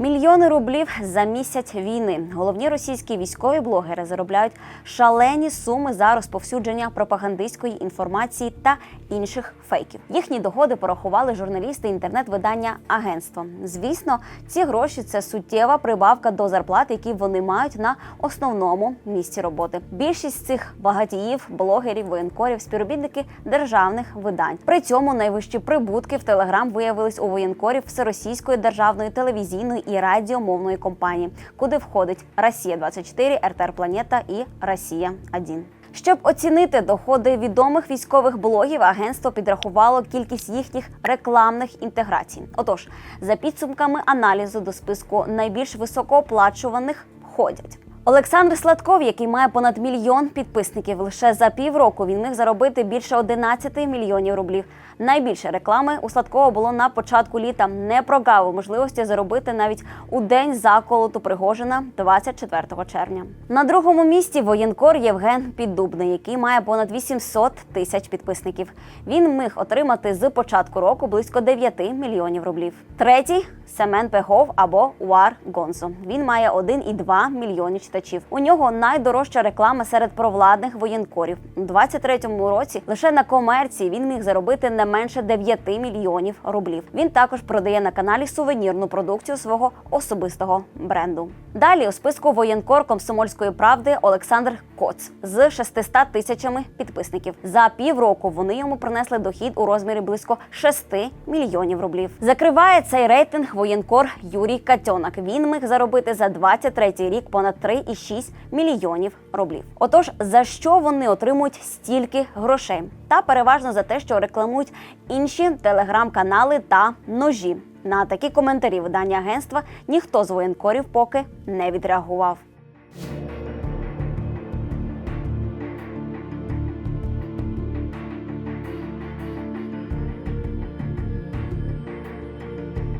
Мільйони рублів за місяць війни. Головні російські військові блогери заробляють шалені суми за розповсюдження пропагандистської інформації та інших фейків. Їхні доходи порахували журналісти інтернет-видання агентство. Звісно, ці гроші це суттєва прибавка до зарплат, які вони мають на основному місці роботи. Більшість цих багатіїв, блогерів, воєнкорів, співробітники державних видань. При цьому найвищі прибутки в Телеграм виявились у воєнкорів всеросійської державної телевізійної і радіомовної компанії, куди входить Росія 24 РТР Планета і Росія 1 Щоб оцінити доходи відомих військових блогів, агентство підрахувало кількість їхніх рекламних інтеграцій. Отож, за підсумками аналізу до списку найбільш високооплачуваних входять. Олександр Сладков, який має понад мільйон підписників, лише за півроку він міг заробити більше 11 мільйонів рублів. Найбільше реклами у Сладкова було на початку літа. Не прогавив можливості заробити навіть у день заколоту Пригожина 24 червня. На другому місці воєнкор Євген Піддубний, який має понад 800 тисяч підписників. Він міг отримати з початку року близько 9 мільйонів рублів. Третій Семен Пегов або Уар Гонзо. Він має 1,2 мільйони читачів. У нього найдорожча реклама серед провладних воєнкорів. У 23-му році лише на комерції він міг заробити не менше 9 мільйонів рублів. Він також продає на каналі сувенірну продукцію свого особистого бренду. Далі у списку воєнкор комсомольської правди Олександр Коц з 600 тисячами підписників. За півроку вони йому принесли дохід у розмірі близько 6 мільйонів рублів. Закриває цей рейтинг воєнкор Юрій Катьонак. Він міг заробити за 23-й рік понад 3,6 мільйонів рублів. Отож, за що вони отримують стільки грошей? Та переважно за те, що рекламують інші телеграм-канали та ножі. На такі коментарі видання агентства ніхто з воєнкорів поки не відреагував.